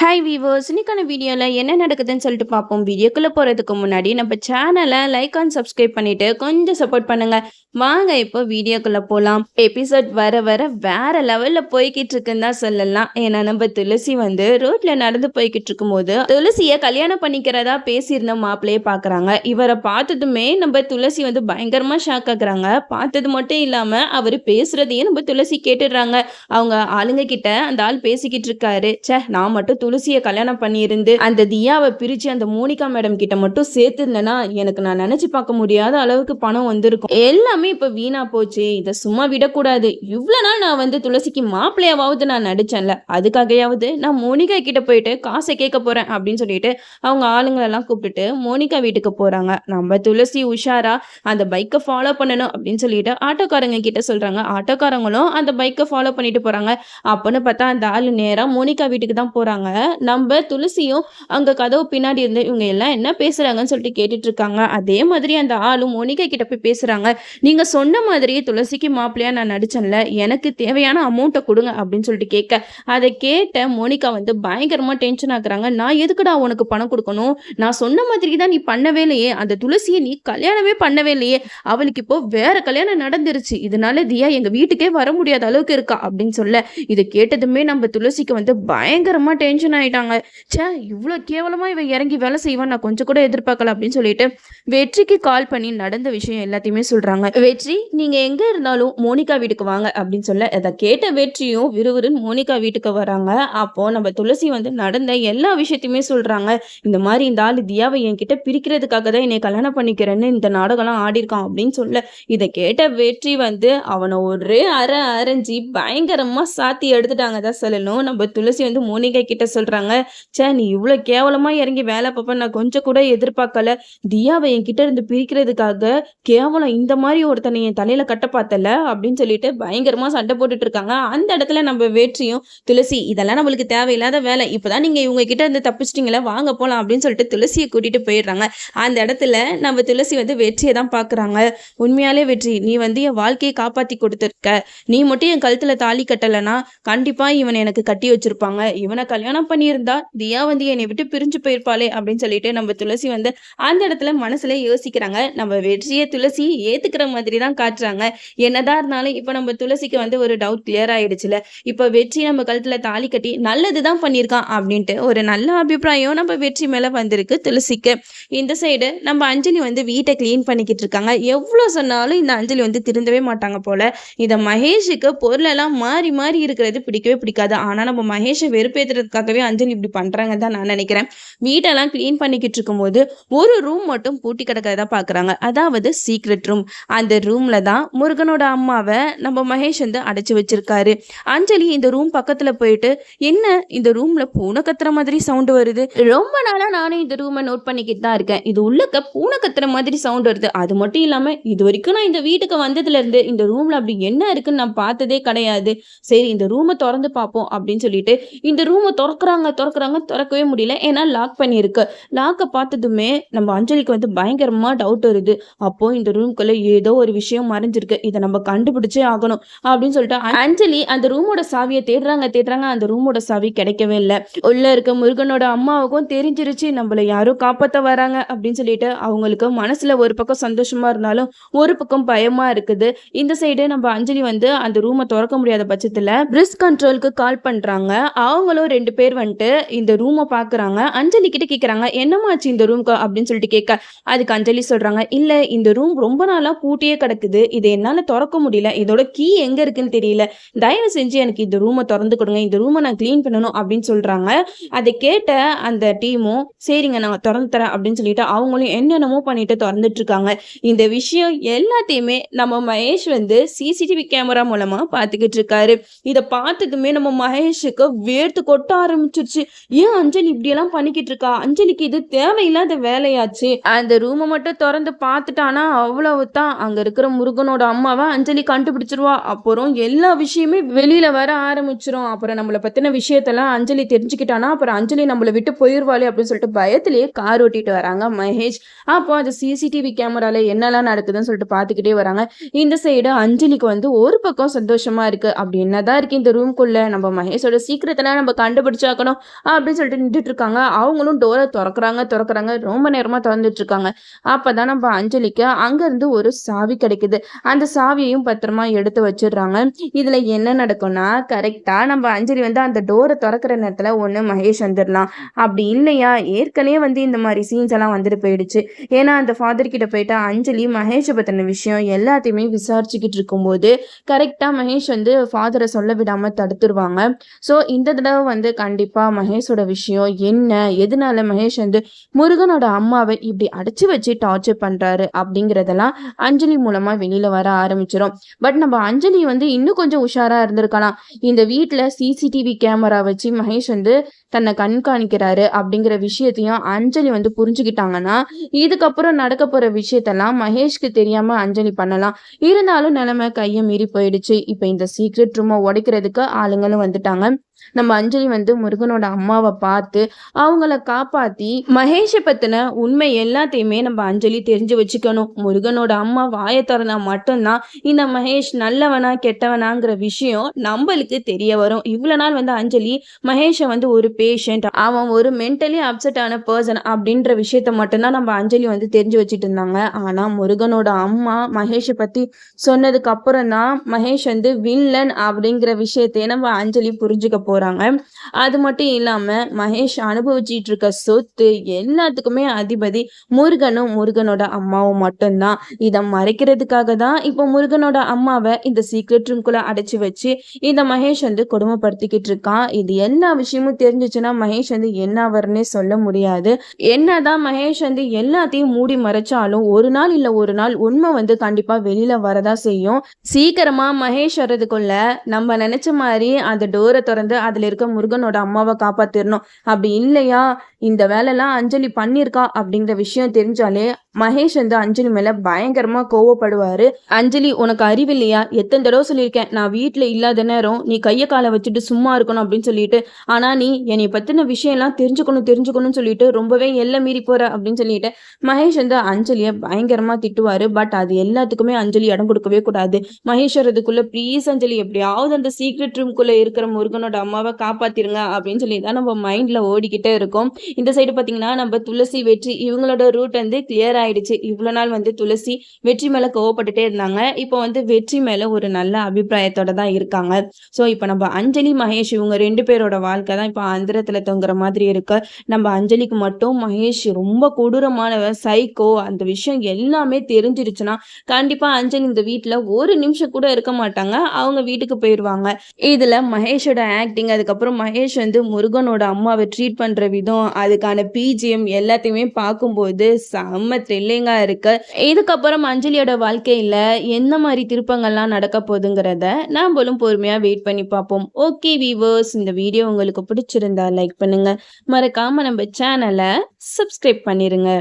Hi viewers இன்றைக்கான வீடியோவில் என்ன நடக்குதுன்னு சொல்லிட்டு பார்ப்போம். வீடியோக்குள்ளே போகிறதுக்கு முன்னாடி நம்ம சேனலை லைக் அண்ட் சப்ஸ்கிரைப் பண்ணிட்டு கொஞ்சம் சப்போர்ட் பண்ணுங்கள் வாங்க இப்போ வீடியோக்குள்ளே போகலாம் எபிசோட் வர வர வேறு லெவலில் போய்கிட்டு இருக்குன்னு தான் சொல்லலாம். ஏன்னா நம்ம துளசி வந்து ரோட்டில் நடந்து போய்கிட்டு இருக்கும்போது துளசியை கல்யாணம் பண்ணிக்கிறதா பேசியிருந்த மாப்பிள்ளையே பார்க்குறாங்க. இவரை பார்த்ததுமே நம்ம துளசி வந்து பயங்கரமாக ஷாக் ஆகுறாங்க. பார்த்தது மட்டும் இல்லாமல் அவர் பேசுகிறதையும் நம்ம துளசி கேட்டுடுறாங்க. அவங்க ஆளுங்க கிட்ட அந்த ஆள் பேசிக்கிட்டு இருக்காரு. ச்சே நான் மட்டும் துளசியை கல்யாணம் பண்ணியிருந்து அந்த தியாவை பிரிச்சு அந்த மோனிகா மேடம் கிட்ட மட்டும் சேர்த்துருந்தேன்னா எனக்கு நான் நினைச்சு பார்க்க முடியாத அளவுக்கு பணம் வந்திருக்கும். எல்லாமே இப்ப வீணா போச்சு. இதை சும்மா விடக்கூடாது. இவ்வளவு நாள் நான் வந்து துளசிக்கு மாப்பிள்ளையாவது நான் நடிச்சேன்ல. அதுக்காகையாவது நான் மோனிகா கிட்ட போயிட்டு காசை கேட்க போறேன் அப்படின்னு சொல்லிட்டு அவங்க ஆளுங்களெல்லாம் கூப்பிட்டுட்டு மோனிகா வீட்டுக்கு போறாங்க. நம்ம துளசி உஷாரா அந்த பைக்கை ஃபாலோ பண்ணணும் அப்படின்னு சொல்லிட்டு ஆட்டோக்காரங்க கிட்ட சொல்றாங்க. ஆட்டோக்காரங்களும் அந்த பைக்கை ஃபாலோ பண்ணிட்டு போறாங்க. அப்போன்னு பார்த்தா அந்த ஆள் நேராக மோனிகா வீட்டுக்கு தான் போறாங்க. நம்ம துளசியும் அங்கே கதவு பின்னாடி இருந்து இவங்க எல்லாம் என்ன பேசுகிறாங்கன்னு சொல்லிட்டு கேட்டுட்டு இருக்காங்க அதே மாதிரி அந்த ஆளும் மோனிகா கிட்ட போய் பேசுகிறாங்க நீங்கள் சொன்ன மாதிரியே துளசிக்கு மாப்பிள்ளையா நான் நடிச்சேன்ல எனக்கு தேவையான அமௌண்ட்டை கொடுங்க அப்படின்னு சொல்லிட்டு கேட்க. அதை கேட்ட மோனிகா வந்து பயங்கரமாக டென்ஷன் ஆகுறாங்க. நான் எதுக்குடா உனக்கு பணம் கொடுக்கணும்? நான் சொன்ன மாதிரி தான் நீ பண்ணவே இல்லையே. அந்த துளசியை நீ கல்யாணமே பண்ணவே இல்லையே. அவளுக்கு இப்போ வேற கல்யாணம் நடந்துருச்சு. இதனால தியா எங்கள் வீட்டுக்கே வர முடியாத அளவுக்கு இருக்கா அப்படின்னு சொல்ல. இதை கேட்டதுமே நம்ம துளசிக்கு வந்து பயங்கரமாக டென்ஷன் ஆயிட்டாங்க. ச்சே இவ்வளோ கேவலமாக இவன் இறங்கி வேலை செய்வான் நான் கொஞ்சம் கூட எதிர்பார்க்கல அப்படின்னு சொல்லிட்டு வெற்றிக்கு கால் பண்ணி நடந்த விஷயம் எல்லாத்தையுமே சொல்றாங்க. வெற்றி நீங்க எங்க இருந்தாலும் மோனிகா வீட்டுக்கு வாங்க அப்படின்னு சொல்ல அதை கேட்ட வெற்றியும் விறுவிறுன்னு மோனிகா வீட்டுக்கு வராங்க. அப்போ நம்ம துளசி வந்து நடந்த எல்லா விஷயத்தையுமே சொல்றாங்க. இந்த மாதிரி இந்த ஆள் தியாவை என்கிட்ட பிரிக்கிறதுக்காக தான் என்னை கல்யாணம் பண்ணிக்கிறேன்னு இந்த நாடகம்லாம் ஆடிருக்கான் அப்படின்னு சொல்ல இதை கேட்ட வெற்றி வந்து அவனை ஒரே அரை அரைஞ்சி பயங்கரமா சாத்தி எடுத்துட்டாங்க தான் சொல்லணும். நம்ம துளசி வந்து மோனிகா கிட்ட சொல்றாங்க. சே நீ இவ்வளோ கேவலமா இறங்கி வேலை பார்ப்ப நான் கொஞ்சம் கூட எதிர்பார்க்கல. தியாவை என்கிட்ட இருந்து பிரிக்கிறதுக்காக கேவலம் இந்த மாதிரி ஒருத்தனை என் தலையில கட்ட பார்த்தல அப்படின்னு சொல்லிட்டு பயங்கரமா சண்டை போட்டுட்டு இருக்காங்க. அந்த இடத்துல நம்ம வெற்றியும் துளசி இதெல்லாம் நம்மளுக்கு தேவையில்லாத வேலை. இப்பதான் நீங்க இவங்க கிட்ட இருந்து தப்பிச்சிட்டீங்களா வாங்க போலாம் அப்படின்னு சொல்லிட்டு துளசியை கூட்டிட்டு போயிடுறாங்க. அந்த இடத்துல நம்ம துளசி வந்து வெற்றியை தான் பாக்குறாங்க. உண்மையாலே வெற்றி. நீ வந்து என் வாழ்க்கையை காப்பாத்தி கொடுத்துருக்க. நீ மட்டும் என் கழுத்துல தாலி கட்டலைன்னா கண்டிப்பா இவனை எனக்கு கட்டி வச்சிருப்பாங்க. இவனை கல்யாணம் பண்ணியிருந்தா தியா வந்து என்னை விட்டு பிரிஞ்சு போயிருப்பாளே அப்படின்னு சொல்லிட்டு நம்ம துளசி வந்து அந்த இடத்துல மனசுல யோசிக்கிறாங்க. நம்ம வெற்றியை துளசி ஏத்துக்கிற மாதிரி தான் காட்டுறாங்க. என்னதான் இருந்தாலும் இப்போ நம்ம துளசிக்கு வந்து ஒரு டவுட் கிளியர் ஆயிடுச்சுல. இப்போ வெற்றி நம்ம கழுத்துல தாலி கட்டி நல்லதுதான் பண்ணியிருக்கான் அப்படின்ட்டு ஒரு நல்ல அபிப்பிராயம் நம்ம வெற்றி மேல வந்திருக்கு துளசிக்கு. இந்த சைடு நம்ம அஞ்சலி வந்து வீட்டை க்ளீன் பண்ணிக்கிட்டு இருக்காங்க. எவ்வளோ சொன்னாலும் இந்த அஞ்சலி வந்து திருந்தவே மாட்டாங்க போல. இதை மகேஷுக்கு பொருளெல்லாம் மாறி மாறி இருக்கிறது பிடிக்கவே பிடிக்காது. ஆனால் நம்ம மகேஷை வெறுப்பேற்றுறதுக்காகவே அஞ்சலி இப்படி பண்ணுறாங்க தான் நான் நினைக்கிறேன். வீட்டெல்லாம் க்ளீன் பண்ணிக்கிட்டு இருக்கும்போது ஒரு ரூம் மட்டும் பூட்டி கிடக்கிறதா பார்க்குறாங்க அதாவது சீக்ரெட் ரூம் அந்த ரூமில் தான் முருகனோட அம்மாவை நம்ம மகேஷ் வந்து அடைச்சி வச்சிருக்காரு. அஞ்சலி இந்த ரூம் பக்கத்தில் போயிட்டு என்ன இந்த ரூமில் பூனை கத்துற மாதிரி சவுண்டு வருது? ரொம்ப நாளாக நானும் இந்த ரூமை நோட் பண்ணிக்கிட்டு தான் இருக்கேன். இது உள்ளக்க பூனை கத்துற மாதிரி சவுண்ட் வருது. அது மட்டும் இல்லாமல் இது வரைக்கும் நான் இந்த வீட்டுக்கு வந்ததுலேருந்து இந்த ரூமில் அப்படி என்ன இருக்குன்னு நான் பார்த்ததே கிடையாது. சரி இந்த ரூமை திறந்து பார்ப்போம் அப்படின்னு சொல்லிட்டு இந்த ரூமை திறக்கிறாங்க திறக்கிறாங்க திறக்கவே முடியல. ஏன்னா லாக் பண்ணியிருக்கு. லாக்கை பார்த்ததுமே நம்ம அஞ்சலிக்கு வந்து பயங்கரமாக டவுட் வருது. அப்போ இந்த ரூம்குள்ளே ஏதோ ஒரு விஷயம் மறைஞ்சிருக்கு. இதை நம்ம கண்டுபிடிச்சே ஆகணும் அப்படின்னு சொல்லிட்டு அஞ்சலி அந்த ரூமோட சாவியை தேடுறாங்க தேடுறாங்க. அந்த ரூமோட சாவி கிடைக்கவே இல்லை. உள்ள இருக்க முருகனோட அம்மாவுக்கும் தெரிஞ்சிருச்சு. நம்மள யாரோ காப்பாற்ற வராங்க அப்படின்னு சொல்லிட்டு அவங்களுக்கு மனசுல ஒரு பக்கம் சந்தோஷமா இருந்தாலும் ஒரு பக்கம் பயமா இருக்குது. இந்த சைடு நம்ம அஞ்சலி வந்து அந்த ரூமை திறக்க முடியாத பட்சத்துல பிரிஸ் கண்ட்ரோலுக்கு கால் பண்றாங்க. அவங்களும் ரெண்டு பேர் வந்துட்டு இந்த ரூமை பாக்குறாங்க. அஞ்சலி கிட்ட கேட்குறாங்க என்னமாச்சு இந்த ரூம்க்கு அப்படின்னு சொல்லிட்டு கேட்க அதுக்கு அஞ்சலி சொல்றாங்க இல்லை இந்த ரூம் ரொம்ப நாளா பூட்டியே கிடக்குது. இதை என்னால் திறக்க முடியல. இதோட கீ எங்கே இருக்குன்னு தெரியல. தயவு செஞ்சு எனக்கு இந்த ரூமை திறந்து கொடுங்க. இந்த ரூமை நான் க்ளீன் பண்ணணும் அப்படின்னு சொல்றாங்க. அதை கேட்ட அந்த டீமும் சரிங்க நான் திறந்து தரேன் அப்படின்னு சொல்லிட்டு அவங்களும் என்னென்னமோ பண்ணிட்டு திறந்துட்டு இருக்காங்க. இந்த விஷயம் எல்லாத்தையுமே நம்ம மகேஷ் வந்து சிசிடிவி கேமரா மூலமாக பார்த்துக்கிட்டு இருக்காரு. இதை பார்த்ததுமே நம்ம மகேஷுக்கு வேர்த்து கொட்ட ஆரம்பிச்சிருச்சு. ஏன் அஞ்சலி இப்படியெல்லாம் பண்ணிக்கிட்டு இருக்கா? அஞ்சலிக்கு இது தேவையில்லாத வேலையாச்சு. அந்த ரூமை மட்டும் திறந்து பார்த்துட்டானா அவ்வளவுதான். அங்க இருக்கிற முருகனோட அம்மாவை அஞ்சலி கண்டுபிடிச்சிருவா. அப்புறம் எல்லா விஷயமே வெளியில வர ஆரம்பிச்சிரும். அப்புறம் நம்மளை பத்தின விஷயத்தெல்லாம் அஞ்சலி தெரிஞ்சுக்கிட்டானா? அப்புறம் அஞ்சலி நம்மளை விட்டு போயிருவாளே அப்படின்னு சொல்லிட்டு பயத்திலேயே கார் ஓட்டிட்டு வராங்க மகேஷ். அப்போ அந்த சிசிடிவி கேமரால என்னெல்லாம் நடக்குதுன்னு சொல்லிட்டு பார்த்துக்கிட்டே வராங்க. இந்த சைடு அஞ்சலிக்கு வந்து ஒரு பக்கம் சந்தோஷமா இருக்கு. அப்படி என்னதான் இருக்கு இந்த ரூம்குள்ள நம்ம மகேஷோட சீக்கிரத்தெல்லாம் நம்ம கண்டுபிடிச்சா முடிச்சாக்கணும் அப்படின்னு சொல்லிட்டு நின்றுட்டு இருக்காங்க அவங்களும் டோரை திறக்கிறாங்க திறக்கிறாங்க. ரொம்ப நேரமா திறந்துட்டு இருக்காங்க அப்பதான் நம்ம அஞ்சலிக்கு அங்கிருந்து ஒரு சாவி கிடைக்குது. அந்த சாவியையும் பத்திரமா எடுத்து வச்சிடுறாங்க. இதில் என்ன நடக்கும்னா கரெக்டாக நம்ம அஞ்சலி வந்து அந்த டோரை திறக்கிற நேரத்தில் ஒன்று மகேஷ் வந்துடலாம். அப்படி இல்லையா? ஏற்கனவே வந்து இந்த மாதிரி சீன்ஸ் எல்லாம் வந்துட்டு போயிடுச்சு. ஏன்னா அந்த ஃபாதர் கிட்ட போயிட்டு அஞ்சலி மகேஷை பத்தின விஷயம் எல்லாத்தையுமே விசாரிச்சுக்கிட்டு இருக்கும்போது கரெக்டாக மகேஷ் வந்து ஃபாதரை சொல்ல விடாமல் தடுத்துருவாங்க. ஸோ இந்த தடவை வந்து கண்டிப்பா மகேஷோட விஷயம் என்ன? எதனால மகேஷ் வந்து முருகனோட அம்மாவை இப்படி அடைச்சு வச்சு டார்ச்சர் பண்றாரு அப்படிங்கறதெல்லாம் அஞ்சலி மூலமா வெளியில வர ஆரம்பிச்சிடும் பட் நம்ம அஞ்சலி வந்து இன்னும் கொஞ்சம் உஷாரா இருந்திருக்கலாம். இந்த வீட்ல சிசிடிவி கேமரா வச்சு மகேஷ் வந்து தன்னை கண்காணிக்கிறாரு அப்படிங்கிற விஷயத்தையும் அஞ்சலி வந்து புரிஞ்சுக்கிட்டாங்கன்னா இதுக்கப்புறம் நடக்க போற விஷயத்தெல்லாம் மகேஷ்க்கு தெரியாம அஞ்சலி பண்ணலாம். இருந்தாலும் நிலைமை கையை மீறி போயிடுச்சு. இப்போ இந்த சீக்ரெட் ரூமை உடைக்கிறதுக்கு ஆளுங்களும் வந்துட்டாங்க. நம்ம அஞ்சலி வந்து முருகனோட அம்மாவை பார்த்து அவங்கள காப்பாத்தி மகேஷை பத்தின உண்மை எல்லாத்தையுமே நம்ம அஞ்சலி தெரிஞ்சு வச்சுக்கணும். முருகனோட அம்மா வாயை திறந்தா மட்டும்தான் இந்த மகேஷ் நல்லவனா கெட்டவனாங்கிற விஷயம் நம்மளுக்கு தெரிய வரும். இவ்வளவு நாள் வந்து அஞ்சலி மகேஷை வந்து ஒரு பேஷண்ட் அவன் ஒரு மென்டலி அப்செட் ஆன பர்சன் அப்படின்ற விஷயத்த மட்டும்தான் நம்ம அஞ்சலி வந்து தெரிஞ்சு வச்சுட்டு இருந்தாங்க. ஆனா முருகனோட அம்மா மகேஷை பத்தி சொன்னதுக்கு அப்புறம் தான் மகேஷ் வந்து வில்லன் அப்படிங்கிற விஷயத்தையே நம்ம அஞ்சலி புரிஞ்சுக்க போறாங்க. அது மட்டும் இல்லாம மகேஷ் அனுபவிச்சிட்டு இருக்க சொத்து எல்லாத்துக்குமே அதிபதி முருகனும் முருகனோட அம்மாவும் மட்டும்தான். இதை மறைக்கிறதுக்காக தான் இப்போ முருகனோட அம்மாவை இந்த சீக்ரெட் ரூம்குள்ள அடைச்சி வச்சு இந்த மகேஷ் வந்து கொடுமைப்படுத்திக்கிட்டு இருக்கான். இது எல்லா விஷயமும் தெரிஞ்சிச்சுன்னா மகேஷ் வந்து என்ன ஆவர்னே சொல்ல முடியாது. என்னதான் மகேஷ் வந்து எல்லாத்தையும் மூடி மறைச்சாலும் ஒரு நாள் இல்ல ஒரு நாள் உண்மை வந்து கண்டிப்பா வெளியில வரதா செய்யும். சீக்கிரமா மகேஷ் வர்றதுக்குள்ள நம்ம நினைச்ச மாதிரி அந்த டோரை திறந்து அதுல இருக்க முருகனோட அம்மாவை காப்பாத்திடணும் அப்படி இல்லையா? இந்த வேலைலாம் அஞ்சலி பண்ணியிருக்கா அப்படிங்கிற விஷயம் தெரிஞ்சாலே மகேஷ் வந்து அஞ்சலி மேல பயங்கரமா கோவப்படுவாரு. அஞ்சலி உனக்கு அறிவில்லையா எத்தனை தடவை சொல்லியிருக்கேன். நான் வீட்டுல இல்லாத நேரம் நீ கைய காலை வச்சுட்டு சும்மா இருக்கணும் அப்படின்னு சொல்லிட்டு ஆனா நீ என்னை பத்தின விஷயம் எல்லாம் தெரிஞ்சுக்கணும் தெரிஞ்சுக்கணும்னு சொல்லிட்டு ரொம்பவே எல்லாம் மீறி போற அப்படின்னு சொல்லிட்டு மகேஷ் வந்து அஞ்சலியை பயங்கரமா திட்டுவாரு. பட் அது எல்லாத்துக்குமே அஞ்சலி இடம் கொடுக்கவே கூடாது. மகேஷ் வர்றதுக்குள்ள ப்ளீஸ் அஞ்சலி எப்படியாவது அந்த சீக்ரெட் ரூம்குள்ள இருக்கிற முருகனோட அம்மாவை காப்பாத்திருங்க அப்படின்னு சொல்லி தான் நம்ம மைண்ட்ல ஓடிக்கிட்டே இருக்கோம். இந்த சைடு பாத்தீங்கன்னா நம்ம துளசி வெற்றி இவங்களோட ரூட் வந்து கிளியர் ஆயிடுச்சு இவ்வளவு நாள் வந்து துளசி வெற்றி மேல கோவப்பட்டுட்டே இருந்தாங்க. இப்போ வந்து வெற்றி மேல ஒரு நல்ல அபிப்பிராயத்தோட தான் இருக்காங்க. ஸோ இப்போ நம்ம அஞ்சலி மகேஷ் இவங்க ரெண்டு பேரோட வாழ்க்கை தான் இப்போ அந்தரத்துல தொங்குற மாதிரி இருக்கு. நம்ம அஞ்சலிக்கு மட்டும் மகேஷ் ரொம்ப கொடூரமானவ சைக்கோ அந்த விஷயம் எல்லாமே தெரிஞ்சிருச்சுன்னா கண்டிப்பா அஞ்சலி இந்த வீட்டுல ஒரு நிமிஷம் கூட இருக்க மாட்டாங்க. அவங்க வீட்டுக்கு போயிடுவாங்க இதுல மகேஷோட ஆக்டிங் அதுக்கப்புறம் மகேஷ் வந்து முருகனோட அம்மாவை ட்ரீட் பண்ற விதம் அதுக்கான பிஜிஎம் எல்லாத்தையுமே பார்க்கும்போது செம்ம த்ரில்லிங்கா இருக்கு. இதுக்கப்புறம் அஞ்சலியோட வாழ்க்கையில என்ன மாதிரி திருப்பங்கள்லாம் நடக்க போகுதுங்கிறத நாம்பளும் பொறுமையா வெயிட் பண்ணி பார்ப்போம். ஓகே வீவர்ஸ் இந்த வீடியோ உங்களுக்கு பிடிச்சிருந்தா லைக் பண்ணுங்க. மறக்காம நம்ம சேனலை சப்ஸ்கிரைப் பண்ணிருங்க.